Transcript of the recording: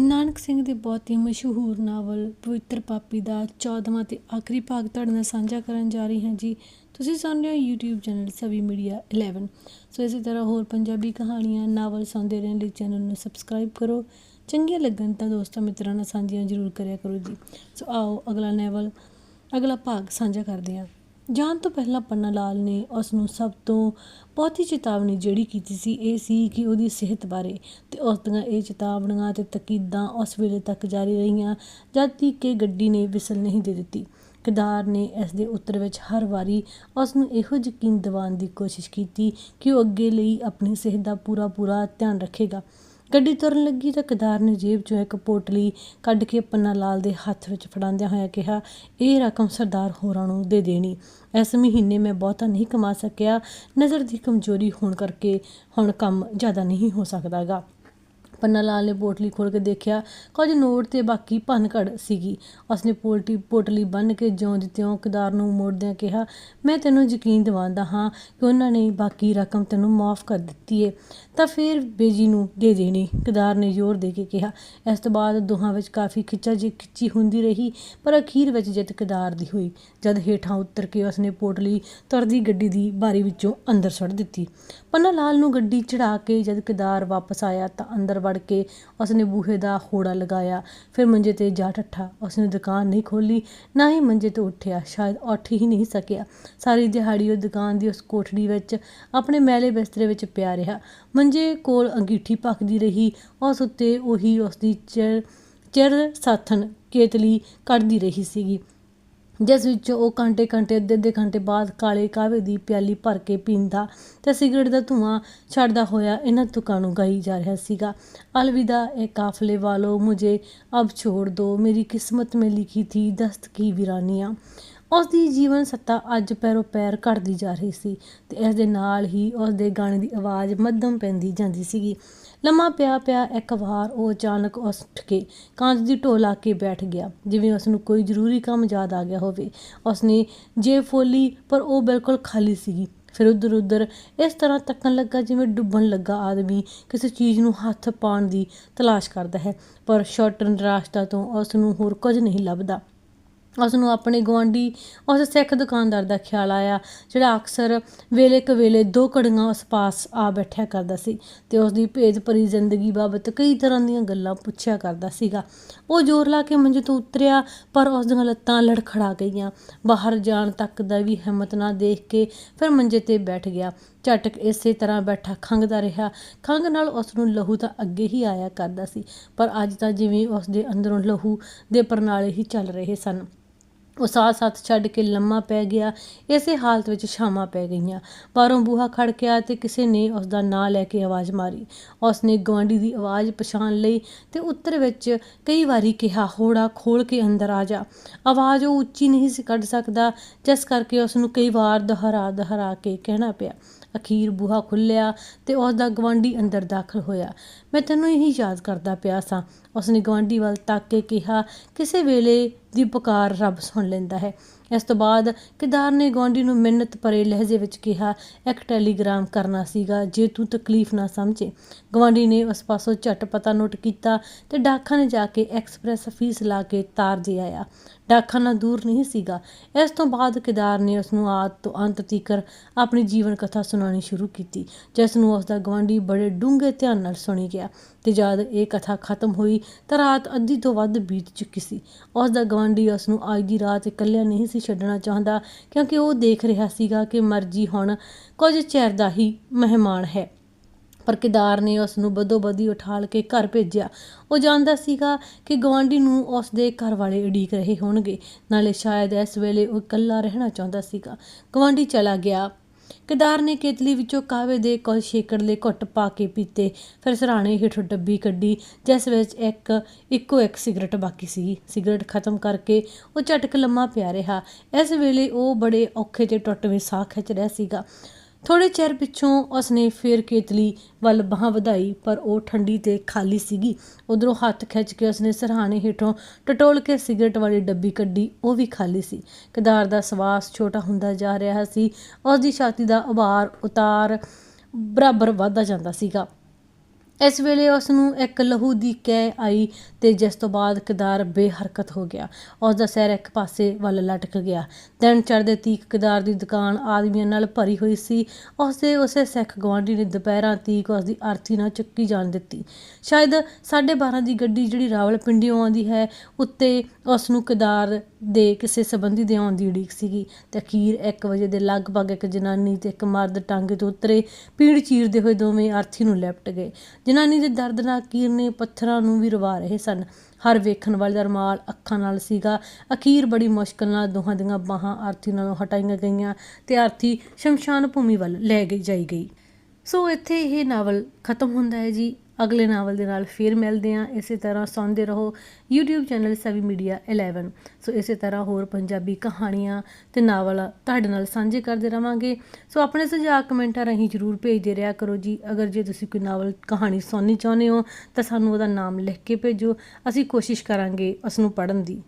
ਨਾਨਕ ਸਿੰਘ ਦੇ ਬਹੁਤ ਹੀ ਮਸ਼ਹੂਰ ਨਾਵਲ, ਪਵਿੱਤਰ ਪਾਪੀ ਦਾ 14ਵਾਂ ਤੇ ਆਖਰੀ ਭਾਗ ਤੁਹਾਡੇ ਨਾਲ ਸਾਂਝਾ ਕਰਨ ਜਾ ਰਹੀ ਹਾਂ ਜੀ। ਤੁਸੀਂ ਸੁਣ ਰਹੇ ਹੋ YouTube channel Savi media 11 so ਇਸੇ ਤਰ੍ਹਾਂ ਹੋਰ ਪੰਜਾਬੀ ਕਹਾਣੀਆਂ, ਨਾਵਲ ਸੁਣਦੇ ਰਹਿਣ ਲਈ ਚੈਨਲ ਨੂੰ ਸਬਸਕ੍ਰਾਈਬ ਕਰੋ। ਚੰਗੀਆਂ ਲੱਗਣ ਤਾਂ ਦੋਸਤਾਂ ਮਿੱਤਰਾਂ ਨਾਲ ਸਾਂਝੀਆਂ ਜ਼ਰੂਰ ਕਰਿਆ ਕਰੋ ਜੀ। ਸੋ ਆਓ ਅਗਲਾ ਨਾਵਲ, ਅਗਲਾ ਭਾਗ ਸਾਂਝਾ ਕਰਦੇ ਹਾਂ। ਜਾਣ ਤੋਂ ਪਹਿਲਾਂ ਪੰਨਾ ਲਾਲ ਨੇ ਉਸ ਨੂੰ ਸਭ ਤੋਂ ਬਹੁਤੀ ਚੇਤਾਵਨੀ ਜਿਹੜੀ ਕੀਤੀ ਸੀ, ਇਹ ਸੀ ਕਿ ਉਹਦੀ ਸਿਹਤ ਬਾਰੇ ਤੇ ਉਸ ਦੀਆਂ ਇਹ ਚੇਤਾਵਨੀਆਂ ਤੇ ਤਕੀਦਾਂ ਉਸ ਵੇਲੇ ਤੱਕ ਜਾਰੀ ਰਹੀਆਂ, ਜਦ ਤੱਕ ਕਿ ਗੱਡੀ ਨੇ ਵਿਸਲ ਨਹੀਂ ਦੇ ਦਿੱਤੀ। ਕਿਦਾਰ ਨੇ ਇਸ ਦੇ ਉੱਤਰ ਵਿੱਚ ਹਰ ਵਾਰੀ ਉਸ ਨੂੰ ਇਹੋ ਯਕੀਨ ਦਿਵਾਉਣ ਦੀ ਕੋਸ਼ਿਸ਼ ਕੀਤੀ ਕਿ ਉਹ ਅੱਗੇ ਲਈ ਆਪਣੀ ਸਿਹਤ ਦਾ ਪੂਰਾ ਪੂਰਾ ਧਿਆਨ ਰੱਖੇਗਾ। ਗੱਡੀ ਤੁਰਨ ਲੱਗੀ ਤਾਂ ਕੇਦਾਰ ਨੇ ਜੇਬ ਚੋਂ ਇੱਕ ਪੋਟਲੀ ਕੱਢ ਕੇ ਪੰਨਾ ਲਾਲ ਦੇ ਹੱਥ ਵਿੱਚ ਫੜਾਉਂਦਿਆਂ ਹੋਇਆ ਕਿਹਾ, ਇਹ ਰਕਮ ਸਰਦਾਰ ਹੋਰਾਂ ਨੂੰ ਦੇ ਦੇਣੀ। ਇਸ ਮਹੀਨੇ ਮੈਂ ਬਹੁਤਾ ਨਹੀਂ ਕਮਾ ਸਕਿਆ। ਨਜ਼ਰ ਦੀ ਕਮਜ਼ੋਰੀ ਹੋਣ ਕਰਕੇ ਹੁਣ ਕੰਮ ਜ਼ਿਆਦਾ ਨਹੀਂ ਹੋ ਸਕਦਾਗਾ। ਪੰਨਾ ਲਾਲ ਨੇ ਪੋਟਲੀ ਖੋਲ ਕੇ ਦੇਖਿਆ ਕੁਝ ਨੋਟ ਤੇ ਬਾਕੀ ਭੰਨਘੜ ਸੀਗੀ। ਉਸਨੇ ਪੋਲਟੀ ਪੋਟਲੀ ਬੰਨ ਕੇ ਜਿਉਂ ਦੀ ਤਿਉਂ ਕਿਦਾਰ ਨੂੰ ਮੋੜਦਿਆਂ ਕਿਹਾ, ਮੈਂ ਤੈਨੂੰ ਯਕੀਨ ਦਿਵਾਉਂਦਾ ਹਾਂ ਕਿ ਉਹਨਾਂ ਨੇ ਬਾਕੀ ਰਕਮ ਤੈਨੂੰ ਮਾਫ ਕਰ ਦਿੱਤੀ ਏ। ਤਾਂ ਫਿਰ ਬੇਜੀ ਨੂੰ ਦੇ ਦੇਣੀ। ਕਿਦਾਰ ਨੇ ਜ਼ੋਰ ਦੇ ਕੇ ਕਿਹਾ। ਇਸ ਤੋਂ ਬਾਅਦ ਦੋਹਾਂ ਵਿੱਚ ਕਾਫੀ ਖਿੱਚਾ ਜੀ ਖਿੱਚੀ ਹੁੰਦੀ ਰਹੀ, ਪਰ ਅਖੀਰ ਵਿੱਚ ਜਿੱਤ ਕਿਦਾਰ ਦੀ ਹੋਈ, ਜਦ ਹੇਠਾਂ ਉਤਰ ਕੇ ਉਸਨੇ ਪੋਟਲੀ ਤੁਰਦੀ ਗੱਡੀ ਦੀ ਬਾਰੀ ਵਿੱਚੋਂ ਅੰਦਰ ਸੁੱਟ ਦਿੱਤੀ। ਪੰਨਾ ਲਾਲ ਨੂੰ ਗੱਡੀ ਚੜਾ ਕੇ ਜਦ ਕਿਦਾਰ ਵਾਪਸ ਆਇਆ ਤਾਂ ਅੰਦਰ ਵੜ ਕੇ ਉਸਨੇ ਬੂਹੇ ਦਾ ਹੋੜਾ ਲਗਾਇਆ। ਫਿਰ ਮੰਜੇ ਤੇ ਜਾ ਠੱਠਾ। ਉਸਨੇ ਦੁਕਾਨ ਨਹੀਂ ਖੋਲੀ ਨਾ ਹੀ ਮੰਜੇ ਤੋਂ ਉੱਠਿਆ। ਸ਼ਾਇਦ ਉੱਠ ਹੀ ਨਹੀਂ ਸਕਿਆ। ਸਾਰੀ ਦਿਹਾੜੀ ਉਹ ਦੁਕਾਨ ਦੀ ਉਸ ਕੋਠੜੀ ਵਿੱਚ, ਆਪਣੇ ਮੈਲੇ ਬਿਸਤਰੇ ਵਿੱਚ ਪਿਆ ਰਿਹਾ। ਮੰਜੇ ਕੋਲ ਅੰਗੀਠੀ ਭਖਦੀ ਰਹੀ। ਉਸ ਉੱਤੇ ਉਹੀ ਉਸਦੀ ਚਿਰ ਚਿਰ ਸਾਥਣ ਕੇਤਲੀ ਕੱਢਦੀ ਰਹੀ ਸੀਗੀ। ਜਿਸ ਵਿੱਚ ਉਹ ਘੰਟੇ ਘੰਟੇ, ਅੱਧੇ ਅੱਧੇ ਘੰਟੇ ਬਾਅਦ ਕਾਲੇ ਕਾਹਵੇ ਦੀ ਪਿਆਲੀ ਭਰ ਕੇ ਪੀਂਦਾ ਤੇ ਸਿਗਰਟ ਦਾ ਧੂਆਂ ਛੱਡਦਾ ਹੋਇਆ ਇਹਨਾਂ ਤੁਕਾਂ ਨੂੰ ਗਾਈ ਜਾ ਰਿਹਾ ਸੀਗਾ। ਅਲਵਿਦਾ, ਇਹ ਕਾਫਲੇ ਵਾਲੋ, ਮੁਝੇ ਅਬ ਛੋੜ ਦੋ, ਮੇਰੀ ਕਿਸਮਤ ਮੇਂ ਲਿਖੀ ਥੀ ਦਸਤ ਕੀ ਵੀਰਾਨੀਆਂ। ਉਸ ਦੀ ਜੀਵਨ ਸੱਤਾ ਅੱਜ ਪੈਰੋ ਪੈਰ ਘਟਦੀ ਜਾ ਰਹੀ ਸੀ ਤੇ ਇਸ ਦੇ ਨਾਲ ਹੀ ਉਸ ਦੇ ਗਾਣੇ ਦੀ ਆਵਾਜ਼ ਮੱਧਮ ਪੈਂਦੀ ਜਾਂਦੀ ਸੀਗੀ। ਲੰਮਾ ਪਿਆ ਪਿਆ ਇੱਕ ਵਾਰ ਉਹ ਅਚਾਨਕ ਉੱਠ ਕੇ ਕਾਂਚ ਦੀ ਢੋ ਲਾ ਕੇ ਬੈਠ ਗਿਆ, ਜਿਵੇਂ ਉਸ ਨੂੰ ਕੋਈ ਜ਼ਰੂਰੀ ਕੰਮ ਯਾਦ ਆ ਗਿਆ ਹੋਵੇ। ਉਸਨੇ ਜੇਬ ਫੋਲੀ, ਪਰ ਉਹ ਬਿਲਕੁਲ ਖਾਲੀ ਸੀਗੀ। ਫਿਰ ਉਧਰ ਉਧਰ ਇਸ ਤਰ੍ਹਾਂ ਤੱਕਣ ਲੱਗਾ ਜਿਵੇਂ ਡੁੱਬਣ ਲੱਗਾ ਆਦਮੀ ਕਿਸੇ ਚੀਜ਼ ਨੂੰ ਹੱਥ ਪਾਉਣ ਦੀ ਤਲਾਸ਼ ਕਰਦਾ ਹੈ, ਪਰ ਸ਼ਾਰਟਨ ਰਾਸਤਾ ਤੋਂ ਉਸ ਨੂੰ ਹੋਰ ਕੁਝ ਨਹੀਂ ਲੱਭਦਾ। ਉਸ ਨੂੰ ਆਪਣੇ ਗਵਾਂਢੀ ਉਸ ਸਿੱਖ ਦੁਕਾਨਦਾਰ ਦਾ ਖਿਆਲ ਆਇਆ, ਜਿਹੜਾ ਅਕਸਰ ਵੇਲੇ ਕਵੇਲੇ ਦੋ ਘੜੀਆਂ ਉਸ ਪਾਸ ਆ ਬੈਠਿਆ ਕਰਦਾ ਸੀ ਤੇ ਉਸ ਦੀ ਭੇਦ ਭਰੀ ਜ਼ਿੰਦਗੀ ਬਾਬਤ ਕਈ ਤਰ੍ਹਾਂ ਦੀਆਂ ਗੱਲਾਂ ਪੁੱਛਿਆ ਕਰਦਾ ਸੀਗਾ। ਉਹ ਜ਼ੋਰ ਲਾ ਕੇ ਮੰਜੇ ਤੋਂ ਉਤਰਿਆ, ਪਰ ਉਸ ਦੀਆਂ ਲੱਤਾਂ ਲੜਖੜਾ ਗਈਆਂ। ਬਾਹਰ ਜਾਣ ਤੱਕ ਦਾ ਵੀ ਹਿੰਮਤ ਨਾ ਦੇਖ ਕੇ ਫਿਰ ਮੰਜੇ ਤੇ ਬੈਠ ਗਿਆ। ਝਟਕ ਇਸੇ ਤਰ੍ਹਾਂ ਬੈਠਾ ਖੰਗਦਾ ਰਿਹਾ। ਖੰਗ ਨਾਲ ਉਸ ਨੂੰ ਲਹੂ ਤਾਂ ਅੱਗੇ ਹੀ ਆਇਆ ਕਰਦਾ ਸੀ, ਪਰ ਅੱਜ ਤਾਂ ਜਿਵੇਂ ਉਸ ਦੇ ਅੰਦਰੋਂ ਲਹੂ ਦੇ ਪਰਨਾਲੇ ਹੀ ਚੱਲ ਰਹੇ ਸਨ। ਉਹ ਸਾਥ ਸਾਥ ਛੱਡ ਕੇ ਲੰਮਾ ਪੈ ਗਿਆ, ਇਸੇ ਹਾਲਤ ਵਿੱਚ ਛਾਵਾਂ ਪੈ ਗਈਆਂ। ਬਾਹਰੋਂ ਬੂਹਾ ਖੜਕਿਆ ਤੇ ਕਿਸੇ ਨੇ ਉਸ ਦਾ ਨਾਂ ਲੈ ਕੇ ਆਵਾਜ਼ ਮਾਰੀ। ਉਸ ਨੇ ਗਵਾਂਢੀ ਦੀ ਆਵਾਜ਼ ਪਛਾਣ ਲਈ ਤੇ ਉੱਤਰ ਵਿੱਚ ਕਈ ਵਾਰੀ ਕਿਹਾ, ਹੋੜਾ ਖੋਲ ਕੇ ਅੰਦਰ ਆ ਜਾ। ਆਵਾਜ਼ ਉਹ ਉੱਚੀ ਨਹੀਂ ਸੀ ਕੱਢ ਸਕਦਾ, ਜਿਸ ਕਰਕੇ ਉਸ ਨੂੰ ਕਈ ਵਾਰ ਦੁਹਰਾ ਦੁਹਰਾ ਕੇ ਕਹਿਣਾ ਪਿਆ। ਅਖੀਰ ਬੂਹਾ ਖੁੱਲਿਆ ਤੇ ਉਸ ਦਾ ਗਵਾਂਢੀ ਅੰਦਰ ਦਾਖਲ ਹੋਇਆ। ਮੈਂ ਤੈਨੂੰ ਇਹੀ ਯਾਦ ਕਰਦਾ ਪਿਆ ਸਾਂ ਉਸ ਨੇ ਗਵਾਂਢੀ ਵੱਲ ਤੱਕ ਕੇ ਕਿਹਾ। ਕਿਸੇ ਵੇਲੇ ਦੀ ਪੁਕਾਰ ਰੱਬ ਸੁਣ ਲੈਂਦਾ ਹੈ। ਇਸ ਤੋਂ ਬਾਅਦ ਕਿਦਾਰ ਨੇ ਗਵਾਂਢੀ ਨੂੰ ਮਿੰਨਤ ਭਰੇ ਲਹਿਜੇ ਵਿੱਚ ਕਿਹਾ, ਇੱਕ ਟੈਲੀਗ੍ਰਾਮ ਕਰਨਾ ਸੀਗਾ ਜੇ ਤੂੰ ਤਕਲੀਫ ਨਾ ਸਮਝੇ। ਗਵਾਂਢੀ ਨੇ ਉਸ ਪਾਸੋਂ ਝਟ ਪਤਾ ਨੋਟ ਕੀਤਾ ਤੇ ਡਾਕਖਾਨੇ ਜਾ ਕੇ ਐਕਸਪ੍ਰੈਸ ਫੀਸ ਲਾ ਕੇ ਤਾਰ ਦੇ ਆਇਆ। ਡਾਕਖਾਨਾ ਦੂਰ ਨਹੀਂ ਸੀਗਾ। ਇਸ ਤੋਂ ਬਾਅਦ ਕਿਦਾਰ ਨੇ ਉਸ ਨੂੰ ਆਦ ਤੋਂ ਅੰਤ ਤੀਕਰ ਆਪਣੀ ਜੀਵਨ ਕਥਾ ਸੁਣਾਉਣੀ ਸ਼ੁਰੂ ਕੀਤੀ, ਜਿਸ ਨੂੰ ਉਸ ਦਾ ਗਵਾਂਢੀ ਬੜੇ ਡੂੰਘੇ ਧਿਆਨ ਨਾਲ ਸੁਣੀ ਗਿਆ ਤੇ ਜਦ ਇਹ ਕਥਾ ਖਤਮ ਹੋਈ ਤਾਂ ਰਾਤ ਅੱਧੀ ਤੋਂ ਵੱਧ ਬੀਤ ਚੁੱਕੀ ਸੀ। ਉਸ ਦਾ ਗਵਾਂਢੀ ਉਸ ਨੂੰ ਅੱਜ ਦੀ ਰਾਤ ਇਕੱਲਿਆ ਨਹੀਂ ਸੀ ਛੱਡਣਾ ਚਾਹੁੰਦਾ, ਕਿਉਂਕਿ ਉਹ ਦੇਖ ਰਿਹਾ ਸੀਗਾ ਕਿ ਮਰਜ਼ੀ ਹੁਣ ਕੁਝ ਚਿਰ ਦਾ ਹੀ ਮਹਿਮਾਨ ਹੈ। ਪਰ ਕਿਦਾਰ ਨੇ ਉਸ ਨੂੰ ਬਦੋ ਉਠਾਲ ਕੇ ਘਰ ਭੇਜਿਆ। ਉਹ ਜਾਣਦਾ ਸੀਗਾ ਕਿ ਗਵਾਂਢੀ ਨੂੰ ਉਸ ਦੇ ਘਰ ਵਾਲੇ ਉਡੀਕ ਰਹੇ ਹੋਣਗੇ। ਨਾਲੇ ਸ਼ਾਇਦ ਇਸ ਵੇਲੇ ਉਹ ਇਕੱਲਾ ਰਹਿਣਾ ਚਾਹੁੰਦਾ ਸੀਗਾ। ਗਵਾਂਢੀ ਚਲਾ ਗਿਆ। ਕਿਦਾਰ ਨੇ ਕੇਤਲੀ ਵਿੱਚੋਂ ਕਾਵੇ ਦੇ ਕੁਝ ਸ਼ੇਕੜਲੇ ਘੁੱਟ ਪਾ ਕੇ ਪੀਤੇ। ਫਿਰ ਸਰਾਣੇ ਹੇਠੋਂ ਡੱਬੀ ਕੱਢੀ, ਜਿਸ ਵਿੱਚ ਇੱਕ, ਇੱਕੋ ਇੱਕ ਸਿਗਰਟ ਬਾਕੀ ਸੀ। ਸਿਗਰਟ ਖਤਮ ਕਰਕੇ ਉਹ ਝਟਕ ਲੰਮਾ ਪਿਆ ਰਿਹਾ। ਇਸ ਵੇਲੇ ਉਹ ਬੜੇ ਔਖੇ ਤੇ ਟੁੱਟਵੇਂ ਸਾਹ ਖਿੱਚ ਰਿਹਾ ਸੀਗਾ। ਥੋੜੇ ਚਿਰ ਪਿੱਛੋਂ ਉਸਨੇ ਫੇਰ ਕੇਤਲੀ ਵੱਲ ਬਾਹ ਵਧਾਈ, ਪਰ ਉਹ ਠੰਡੀ ਤੇ ਖਾਲੀ ਸੀਗੀ। ਉਧਰੋਂ ਹੱਥ ਖਿੱਚ ਕੇ ਉਸਨੇ ਸਰਹਾਣੇ ਹੇਠੋਂ ਟਟੋਲ ਕੇ ਸਿਗਰਟ ਵਾਲੀ ਡੱਬੀ ਕੱਢੀ, ਉਹ ਵੀ ਖਾਲੀ ਸੀ। ਕਿਦਾਰ ਦਾ ਸਵਾਸ ਛੋਟਾ ਹੁੰਦਾ ਜਾ ਰਿਹਾ ਸੀ ਉਸ ਦੀ ਛਾਤੀ ਦਾ ਉਭਾਰ ਉਤਾਰ ਬਰਾਬਰ ਵਧਦਾ ਜਾਂਦਾ ਸੀਗਾ। ਇਸ ਵੇਲੇ ਉਸ ਨੂੰ ਇੱਕ ਲਹੂ ਦੀ ਕੈ ਆਈ ਤੇ ਜਿਸ ਤੋਂ ਬਾਅਦ ਕਿਦਾਰ ਬੇਹਰਕਤ ਹੋ ਗਿਆ। ਉਸ ਦਾ ਸਿਰ ਇੱਕ ਪਾਸੇ ਵੱਲ ਲਟਕ ਗਿਆ। ਦਿਨ ਚੜ੍ਹਦੇ ਤੀਕ ਕਿਦਾਰ ਦੀ ਦੁਕਾਨ ਆਦਮੀਆਂ ਨਾਲ ਭਰੀ ਹੋਈ ਸੀ। ਉਸ ਦੇ ਉਸੇ ਸਿੱਖ ਗਵਾਂਢੀ ਨੇ ਦੁਪਹਿਰਾਂ ਤੀਕ ਉਸ ਦੀ ਆਰਤੀ ਨਾਲ ਚੁੱਕੀ ਜਾਣ ਦਿੱਤੀ। ਸ਼ਾਇਦ 12:30 ਦੀ ਗੱਡੀ ਜਿਹੜੀ ਰਾਵਲਪਿੰਡੀੋਂ ਆਉਂਦੀ ਹੈ, ਉੱਤੇ ਉਸ ਨੂੰ ਕਿਦਾਰ ਦੇ ਕਿਸੇ ਸੰਬੰਧੀ ਦੇ ਆਉਣ ਦੀ ਉਡੀਕ ਸੀਗੀ। ਤੇ ਅਖੀਰ 1 ਵਜੇ ਦੇ ਲਗਭਗ ਇੱਕ ਜਨਾਨੀ ਤੇ ਇੱਕ ਮਰਦ ਟਾਂਗੇ ਤੋਂ ਉਤਰੇ, ਪੀੜ ਚੀਰਦੇ ਹੋਏ ਦੋਵੇਂ ਆਰਥੀ ਨੂੰ ਲਿਪਟ ਗਏ। ਜਨਾਨੀ ਦੇ ਦਰਦਨਾਕ ਕੀਰਨੇ ਪੱਥਰਾਂ ਨੂੰ ਵੀ ਰਵਾ ਰਹੇ ਸਨ। ਹਰ ਵੇਖਣ ਵਾਲੇ ਦਾ ਰੁਮਾਲ ਅੱਖਾਂ ਨਾਲ ਸੀਗਾ। ਅਖੀਰ ਬੜੀ ਮੁਸ਼ਕਲ ਨਾਲ ਦੋਹਾਂ ਦੀਆਂ ਬਾਹਾਂ ਆਰਥੀ ਨਾਲੋਂ ਹਟਾਈਆਂ ਗਈਆਂ ਤੇ ਆਰਥੀ ਸ਼ਮਸ਼ਾਨ ਭੂਮੀ ਵੱਲ ਲੈ ਗਈ ਜਾਈ ਗਈ। ਸੋ ਇੱਥੇ ਇਹ ਨਾਵਲ ਖਤਮ ਹੁੰਦਾ ਹੈ ਜੀ। ਅਗਲੇ ਨਾਵਲ ਦੇ ਨਾਲ ਫੇਰ ਮਿਲਦੇ ਹਾਂ। ਇਸੇ ਤਰ੍ਹਾਂ ਸੁਣਦੇ ਰਹੋ YouTube channel Savi media 11 so ਇਸੇ ਤਰ੍ਹਾਂ ਹੋਰ ਪੰਜਾਬੀ ਕਹਾਣੀਆਂ ਤੇ ਨਾਵਲ ਤੁਹਾਡੇ ਨਾਲ ਸਾਂਝੇ ਕਰਦੇ ਰਵਾਂਗੇ। ਸੋ ਆਪਣੇ ਸੁਝਾਅ ਕਮੈਂਟਾਂ ਰਾਹੀਂ ਜਰੂਰ ਭੇਜਦੇ ਰਿਹਾ ਕਰੋ ਜੀ। ਅਗਰ ਜੇ ਤੁਸੀਂ ਕੋਈ ਨਾਵਲ, ਕਹਾਣੀ ਸੁਣਨੀ ਚਾਹੁੰਦੇ ਹੋ ਤਾਂ ਸਾਨੂੰ ਉਹਦਾ ਨਾਮ ਲਿਖ ਕੇ ਭੇਜੋ। ਅਸੀਂ ਕੋਸ਼ਿਸ਼ ਕਰਾਂਗੇ ਉਸ ਨੂੰ ਪੜ੍ਹਨ ਦੀ।